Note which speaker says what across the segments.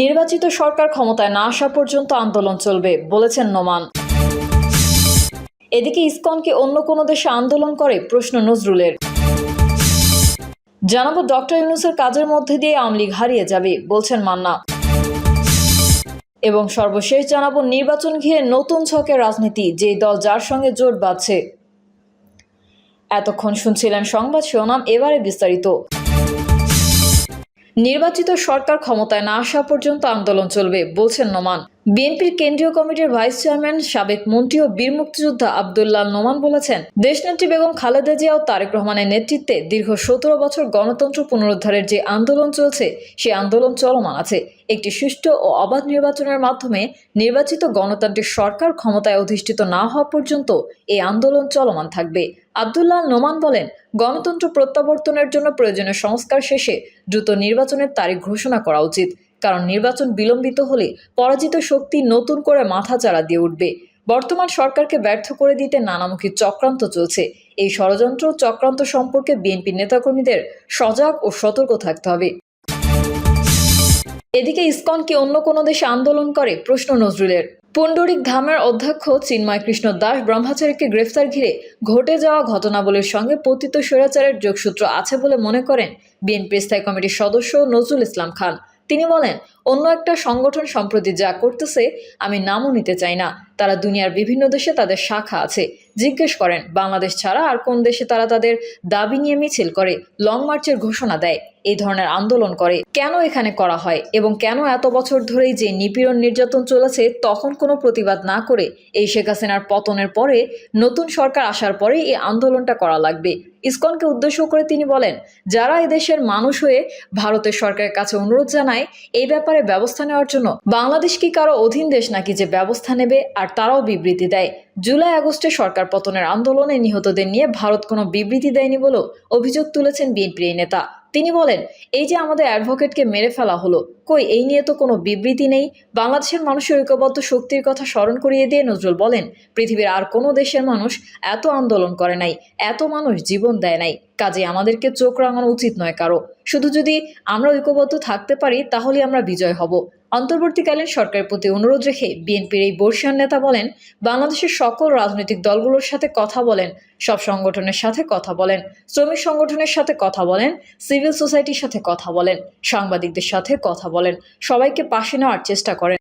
Speaker 1: নির্বাচিত সরকার ক্ষমতায় না আসা পর্যন্ত আন্দোলন চলবে, বলেছেন নোমান। এদিকে ইসকন কি অন্য কোনো দেশে আন্দোলন করে প্রশ্ন নজরুলের। জানাব ডক্টর ইউনুসের কাজের মধ্যে দিয়ে আওয়ামী লীগ হারিয়ে যাবে, বলছেন মান্না। এবং সর্বশেষ জানাব নির্বাচন ঘিরে নতুন ছকের রাজনীতি যে দল যার সঙ্গে জোট বাঁধছে। এতক্ষণ শুনছিলেন সংবাদ শিরোনাম, এবারে বিস্তারিত। নির্বাচিত সরকার ক্ষমতায় না আসা পর্যন্ত আন্দোলন চলবে বলছেন নোমান। বিএনপির কেন্দ্রীয় কমিটির ভাইস চেয়ারম্যান, সাবেক মন্ত্রী ও বীর মুক্তিযোদ্ধা আবদুল্লাহ নোমান বলেছেন, দেশনেত্রী বেগম খালেদা জিয়া ও তারেক রহমানের নেতৃত্বে দীর্ঘ সতেরো বছর গণতন্ত্র পুনরুদ্ধারের যে আন্দোলন চলছে সেই আন্দোলন চলমান আছে। একটি সুষ্ঠু ও অবাধ নির্বাচনের মাধ্যমে নির্বাচিত গণতান্ত্রিক সরকার ক্ষমতায় অধিষ্ঠিত না হওয়া পর্যন্ত এই আন্দোলন চলমান থাকবে। আবদুল্লাহ নোমান বলেন, গণতন্ত্র প্রত্যাবর্তনের জন্য প্রয়োজনীয় সংস্কার শেষে দ্রুত নির্বাচনের তারিখ ঘোষণা করা উচিত। কারণ নির্বাচন বিলম্বিত হলে পরাজিত শক্তি নতুন করে মাথাচাড়া দিয়ে উঠবে। বর্তমান সরকারকে ব্যর্থ করে দিতে নানামুখী চক্রান্ত চলছে। এই ষড়যন্ত্র চক্রান্ত সম্পর্কে বিএনপি নেতাকর্মীদের সজাগ ও সতর্ক থাকতে হবে। এদিকে ইসকন কি অন্য কোনো দেশে আন্দোলন করে প্রশ্ন নজরুলের। পুণ্ডরিক ধামের অধ্যক্ষ চিন্ময় কৃষ্ণ দাস ব্রহ্মচারীকে গ্রেফতার ঘিরে ঘটে যাওয়া ঘটনাবলীর সঙ্গে পতিত স্বৈরাচারের যোগসূত্র আছে বলে মনে করেন বিএনপি স্থায়ী কমিটির সদস্য নজরুল ইসলাম খান। তিনি বলেন অন্য একটা সংগঠন সম্প্রতি যা করতেছে, আমি নামও নিতে চাই না। তারা দুনিয়ার বিভিন্ন দেশে তাদের শাখা আছে। জিজ্ঞেস করেন, বাংলাদেশ ছাড়া আর কোন দেশে তারা তাদের দাবি নিয়ে মিছিল করে, লং মার্চের ঘোষণা দেয়, এই ধরনের আন্দোলন করে। কেন এখানে করা হয় এবং কেন এত বছর ধরেই যে নিপীড়ন নির্যাতন চলেছে, তখন কোনো প্রতিবাদ না করে এই শেখ হাসিনার পতনের পরে নতুন সরকার আসার পরে এই আন্দোলনটা করা লাগবে। ইসকনকে উদ্দেশ্য করে তিনি বলেন, যারা এদেশের মানুষ হয়ে ভারতের সরকারের কাছে অনুরোধ জানায়, এই ব্যাপারে ব্যবস্থা নেওয়ার জন্য বাংলাদেশ কি কারও অধীন দেশ নাকি যে ব্যবস্থা নেবে আর তারাও বিবৃতি দেয়। জুলাই আগস্টে সরকার পতনের আন্দোলনে নিহতদের নিয়ে ভারত কোনো বিবৃতি দেয়নি বলেও অভিযোগ তুলেছেন বিএনপির নেতা। তিনি বলেন, এই যে আমাদের অ্যাডভোকেটকে মেরে ফেলা হলো, কই এই নিয়ে তো কোনো বিবৃতি নেই? বাংলাদেশের মানুষের ঐক্যবদ্ধ শক্তির কথা স্মরণ করিয়ে দিয়ে নজরুল বলেন, পৃথিবীর আর কোনো দেশের মানুষ এত আন্দোলন করে নাই, এত মানুষ জীবন দেয় নাই, কাজে আমাদেরকে চোখ রাঙানো উচিত নয় কারও। শুধু যদি আমরা ঐক্যবদ্ধ থাকতে পারি তাহলে আমরা বিজয় হব। অন্তর্বর্তীকালীন সরকারের প্রতি অনুরোধ রেখে বিএনপির এই বর্ষিয়ান নেতা বলেন, বাংলাদেশের সকল রাজনৈতিক দলগুলোর সাথে কথা বলেন, সব সংগঠনের সাথে কথা বলেন, শ্রমিক সংগঠনের সাথে কথা বলেন, সিভিল সোসাইটির সাথে কথা বলেন, সাংবাদিকদের সাথে কথা বলেন, সবাইকে পাশে নেওয়ার চেষ্টা করেন।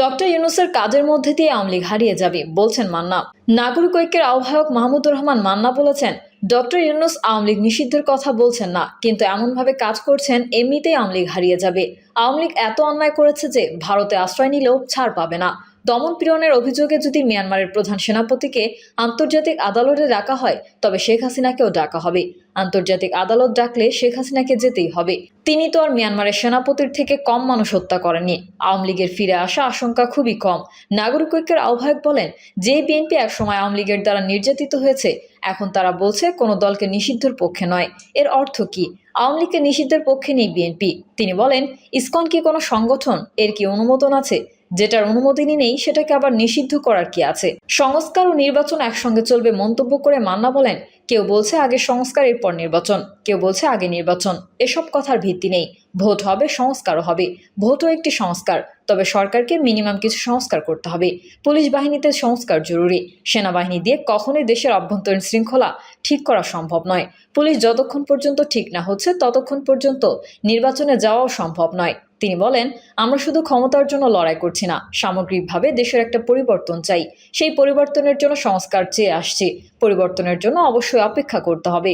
Speaker 1: ডক্টর ইউনুসের কাজের মধ্যে দিয়ে আওয়ামী লীগ হারিয়ে যাবে, বলছেন মান্না। নাগরিক ঐক্যের আহ্বায়ক মাহমুদুর রহমান মান্না বলেছেন ডক্টর ইউনুস আওয়ামী লীগ নিষিদ্ধের কথা বলছেন না, কিন্তু এমনভাবে কাজ করছেন, এমনিতেই আওয়ামী লীগ হারিয়ে যাবে। আওয়ামী লীগ এত অন্যায় করেছে যে ভারতে আশ্রয় নিলেও ছাড় পাবে না। দমন পীড়নের অভিযোগে যদি মিয়ানমারের প্রধান সেনাপতিকে আন্তর্জাতিক আদালতে ডাকা হয়, তবে শেখ হাসিনাকেও ডাকা হবে। আন্তর্জাতিক আদালত ডাকলে শেখ হাসিনাকে যেতেই হবে। তিনি তো আর মিয়ানমারের সেনাপতির থেকে কম মানুষ হত্যা করেননি। আওয়ামী লীগের ফিরে আসা আশঙ্কা খুবই কম। নাগরিক ঐক্যের আহ্বায়ক বলেন, যে বিএনপি একসময় আওয়ামী লীগের দ্বারা নির্যাতিত হয়েছে, এখন তারা বলছে কোনো দলকে নিষিদ্ধের পক্ষে নয়। এর অর্থ কি? আওয়ামী লীগকে নিষিদ্ধের পক্ষে নেই বিএনপি। তিনি বলেন, ইসকন কি কোনো সংগঠন? এর কি অনুমোদন আছে? যেটার অনুমোদনই নেই সেটাকে আবার নিষিদ্ধ করার কি আছে? সংস্কার ও নির্বাচন একসঙ্গে চলবে মন্তব্য করে মান্না বলেন, কেউ বলছে আগে সংস্কার, এরপর নির্বাচন। কেউ বলছে আগে নির্বাচন। এসব কথার ভিত্তি নেই। ভোট হবে, সংস্কারও হবে। ভোটও একটি সংস্কার। তবে সরকারকে মিনিমাম কিছু সংস্কার করতে হবে। পুলিশ বাহিনীতে সংস্কার জরুরি। সেনাবাহিনী দিয়ে কখনোই দেশের অভ্যন্তরীণ শৃঙ্খলা ঠিক করা সম্ভব নয়। পুলিশ যতক্ষণ পর্যন্ত ঠিক না হচ্ছে, ততক্ষণ পর্যন্ত নির্বাচনে যাওয়াও সম্ভব নয়। তিনি বলেন, আমরা শুধু ক্ষমতার জন্য লড়াই করছি না, সামগ্রিকভাবে দেশের একটা পরিবর্তন চাই। সেই পরিবর্তনের জন্য সংস্কার চেয়ে আসছে। পরিবর্তনের জন্য অবশ্যই অপেক্ষা করতে হবে।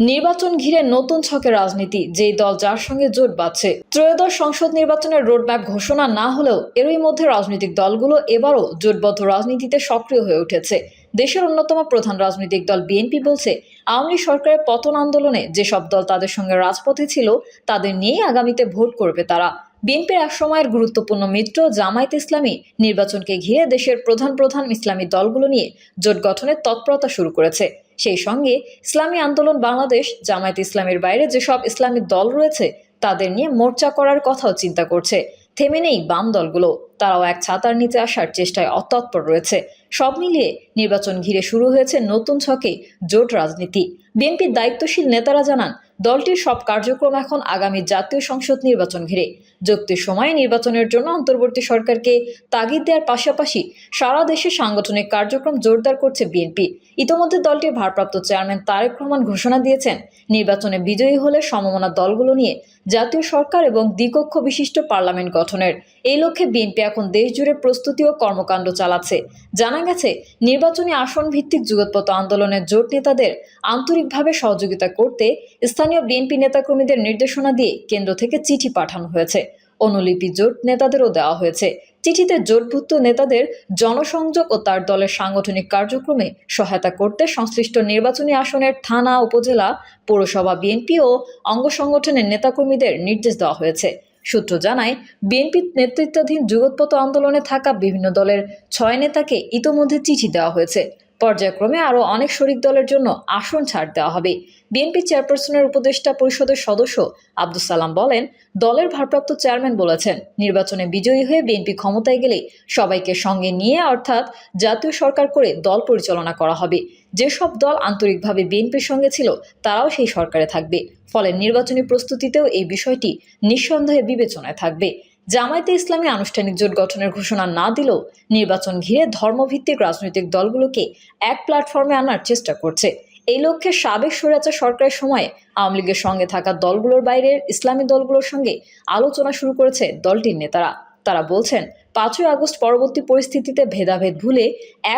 Speaker 1: নির্বাচন ঘিরে নতুন ছকের রাজনীতি, যেই দল যার সঙ্গে জোট বাঁধছে। ত্রয়োদশ সংসদ নির্বাচনের রোডম্যাপ ঘোষণা না হলেও এরই মধ্যে রাজনৈতিক দলগুলো এবারও জোটবদ্ধ রাজনীতিতে সক্রিয় হয়ে উঠেছে। দেশের অন্যতম প্রধান রাজনৈতিক দল বিএনপি বলছে, আওয়ামী সরকারের পতন আন্দোলনে যেসব দল তাদের সঙ্গে রাজপথে ছিল, তাদের নিয়েই আগামীতে ভোট করবে তারা। বিএনপির এক সময়ের গুরুত্বপূর্ণ মিত্র জামায়াত ইসলামী নির্বাচনকে ঘিরে দেশের প্রধান প্রধান ইসলামী দলগুলো নিয়ে জোট গঠনের তৎপরতা শুরু করেছে। সেই সঙ্গে ইসলামী আন্দোলন বাংলাদেশ, জামায়াত ইসলামের বাইরে যেসব ইসলামী দল রয়েছে, তাদের নিয়ে মোর্চা করার কথাও চিন্তা করছে। থেমে নেই বাম দলগুলো। তারাও এক ছাতার নিচে আসার চেষ্টায় অতৎপর রয়েছে। সব মিলিয়ে নির্বাচন ঘিরে শুরু হয়েছে নতুন ছকে জোট রাজনীতি। বিএনপির দায়িত্বশীল নেতারা জানান, দলটির সব কার্যক্রম এখন আগামী জাতীয় সংসদ নির্বাচন ঘিরে। যুক্তির সময়ে নির্বাচনের জন্য অন্তর্বর্তী সরকারকে তাগিদ দেওয়ার পাশাপাশি সারা দেশে সাংগঠনিক কার্যক্রম জোরদার করছে বিএনপি। ইতোমধ্যে দলটির ভারপ্রাপ্ত চেয়ারম্যান তারেক রহমান ঘোষণা দিয়েছেন, নির্বাচনে বিজয়ী হলে সমমনা দলগুলো নিয়ে জাতীয় সরকার এবং দ্বিকক্ষ বিশিষ্ট পার্লামেন্ট গঠনের। এই লক্ষ্যে বিএনপি এখন দেশ জুড়ে প্রস্তুতি ও কর্মকাণ্ড চালাচ্ছে। জানা গেছে, নির্বাচনী আসন ভিত্তিক যুগোৎপত আন্দোলনের জোট নেতাদের আন্তরিকভাবে সহযোগিতা করতে স্থানীয় বিএনপি নেতাকর্মীদের নির্দেশনা দিয়ে কেন্দ্র থেকে চিঠি পাঠানো হয়েছে। অনুলিপি জোট নেতাদেরও দেওয়া হয়েছে। চিঠিতে জোটভুক্ত নেতাদের জনসংযোগ ও তার দলের সাংগঠনিক কার্যক্রমে সহায়তা করতে সংশ্লিষ্ট নির্বাচনী আসনের থানা, উপজেলা, পৌরসভা, বিএনপি ও অঙ্গ সংগঠনের নেতাকর্মীদের নির্দেশ দেওয়া হয়েছে। সূত্র জানায়, বিএনপি নেতৃত্বাধীন যুগোৎপত আন্দোলনে থাকা বিভিন্ন দলের ছয় নেতাকে ইতোমধ্যে চিঠি দেওয়া হয়েছে। পর্যায়ক্রমে আরও অনেক শরিক দলের জন্য আসন ছাড় দেওয়া হবে। বিএনপি চেয়ারপারসনের উপদেষ্টা পরিষদের সদস্য আব্দুল সালাম বলেন, দলের ভারপ্রাপ্ত চেয়ারম্যান বলেছেন, নির্বাচনে বিজয়ী হয়ে বিএনপি ক্ষমতায় গেলে সবাইকে সঙ্গে নিয়ে অর্থাৎ জাতীয় সরকার করে দল পরিচালনা করা হবে। যেসব দল আন্তরিকভাবে বিএনপির সঙ্গে ছিল, তারাও সেই সরকারে থাকবে। ফলে নির্বাচনী প্রস্তুতিতেও এই বিষয়টি নিঃসন্দেহে বিবেচনায় থাকবে। জামায়াতে ইসলামী আনুষ্ঠানিক জোট গঠনের ঘোষণা না দিলেও নির্বাচন ঘিরে ধর্মভিত্তিক রাজনৈতিক দলগুলোকে এক প্ল্যাটফর্মে আনার চেষ্টা করছে। এই লক্ষ্যে সাবেক স্বৈরাচার সরকারের সময়ে আওয়ামী লীগের সঙ্গে থাকা দলগুলোর বাইরের ইসলামী দলগুলোর সঙ্গে আলোচনা শুরু করেছে দলটির নেতারা। তারা বলছেন পাঁচই আগস্ট পরবর্তী পরিস্থিতিতে ভেদাভেদ ভুলে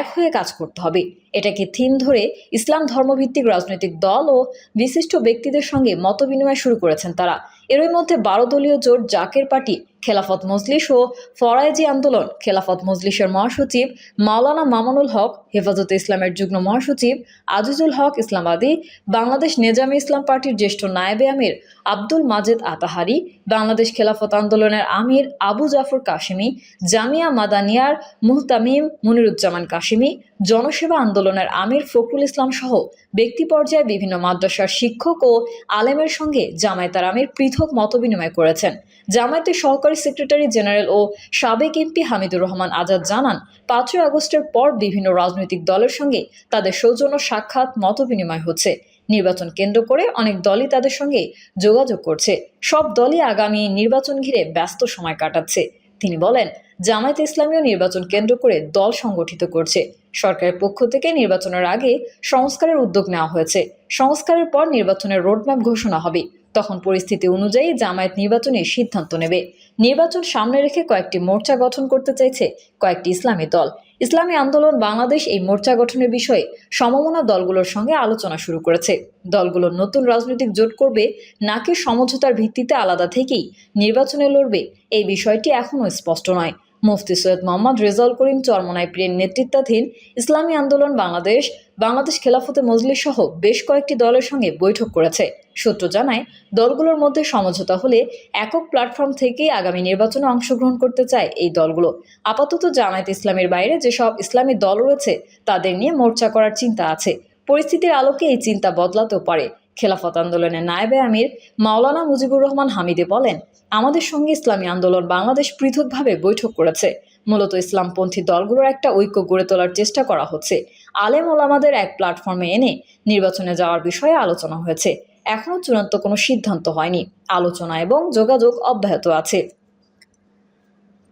Speaker 1: এক হয়ে কাজ করতে হবে। এটাকে থিম ধরে ইসলাম ধর্মভিত্তিক রাজনৈতিক দল ও বিশিষ্ট ব্যক্তিদের সঙ্গে মতবিনিময় শুরু করেছেন তারা। এরই মধ্যে বারো দলীয় জোট জাকের পার্টি, খেলাফত মজলিস ও ফরাইজি আন্দোলন, খেলাফত মজলিসের মহাসচিব মাওলানা মামুনুল হক, হেফাজতে ইসলামের যুগ্ম মহাসচিব আজিজুল হক ইসলামাদি বাংলাদেশ নেজামে ইসলাম পার্টির জ্যেষ্ঠ নায়েবে আমির আব্দুল মাজেদ আতাহারি, বাংলাদেশ খেলাফত আন্দোলনের আমির আবু জাফর কাশিমি জামিয়া মাদানিয়ার মুহতামিম মনিরুজ্জামান কাশিমি, জনসেবা আন্দোলনের আমির ফখরুল ইসলাম সহ ব্যক্তি পর্যায়ে বিভিন্ন মাদ্রাসার শিক্ষক ও আলেমের সঙ্গে জামায়াতার আমির পৃথক মতবিনিময় করেছেন। জামায়াতের সহকারী সেক্রেটারি জেনারেল ও সাবেক এমপি হামিদুর রহমান আজাদ জানান, পাঁচই আগস্টের পর বিভিন্ন রাজনৈতিক দলের সঙ্গে তাদের সৌজন্য সাক্ষাৎ মতবিনিময় হচ্ছে। নির্বাচন কেন্দ্র করে অনেক দলই তাদের সঙ্গে যোগাযোগ করছে। সব দলই আগামী নির্বাচন ঘিরে ব্যস্ত সময় কাটাচ্ছে। তিনি বলেন জামায়াত ইসলামীয় নির্বাচন কেন্দ্র করে দল সংগঠিত করছে। সরকারের পক্ষ থেকে নির্বাচনের আগে সংস্কারের উদ্যোগ নেওয়া হয়েছে। সংস্কারের পর নির্বাচনের রোডম্যাপ ঘোষণা হবে। তখন পরিস্থিতি অনুযায়ী জামায়াত নির্বাচনে সিদ্ধান্ত নেবে। নির্বাচন সামনে রেখে কয়েকটি মোর্চা গঠন করতে চাইছে কয়েকটি ইসলামী দল। ইসলামী আন্দোলন বাংলাদেশ এই মোর্চা গঠনের বিষয়ে সমমনা দলগুলোর সঙ্গে আলোচনা শুরু করেছে। দলগুলো নতুন রাজনৈতিক জোট করবে, নাকি সমঝোতার ভিত্তিতে আলাদা থেকেই নির্বাচনে লড়বে, এই বিষয়টি এখনও স্পষ্ট নয়। মুফতি সৈয়দ মোহাম্মদ রেজাউল করিম চরমনাই প্রিয়ের নেতৃত্বাধীন ইসলামী আন্দোলন বাংলাদেশ বাংলাদেশ খেলাফতে মজলিস সহ বেশ কয়েকটি দলের সঙ্গে বৈঠক করেছে। সূত্র জানায়, দলগুলোর মধ্যে সমঝোতা হলে একক প্ল্যাটফর্ম থেকেই আগামী নির্বাচনে অংশগ্রহণ করতে চায় এই দলগুলো। আপাতত জামায়াত ইসলামের বাইরে যেসব ইসলামী দল রয়েছে, তাদের নিয়ে মোর্চা করার চিন্তা আছে। পরিস্থিতির আলোকে এই চিন্তা বদলাতেও পারে। খেলাফত আন্দোলনের নায়েবে আমির মাওলানা মুজিবুর রহমান হামিদে বলেন, আমাদের সঙ্গে ইসলামী আন্দোলন বাংলাদেশ পৃথকভাবে বৈঠক করেছে। মূলত ইসলামপন্থী দলগুলোর একটা ঐক্য গড়ে তোলার চেষ্টা করা হচ্ছে। আলেম ওলামাদের এক প্ল্যাটফর্মে এনে নির্বাচনে যাওয়ার বিষয়ে আলোচনা হয়েছে। এখনও চূড়ান্ত কোনো সিদ্ধান্ত হয়নি। আলোচনা এবং যোগাযোগ অব্যাহত আছে।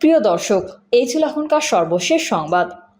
Speaker 1: প্রিয় দর্শক, এই ছিল এখনকার সর্বশেষ সংবাদ।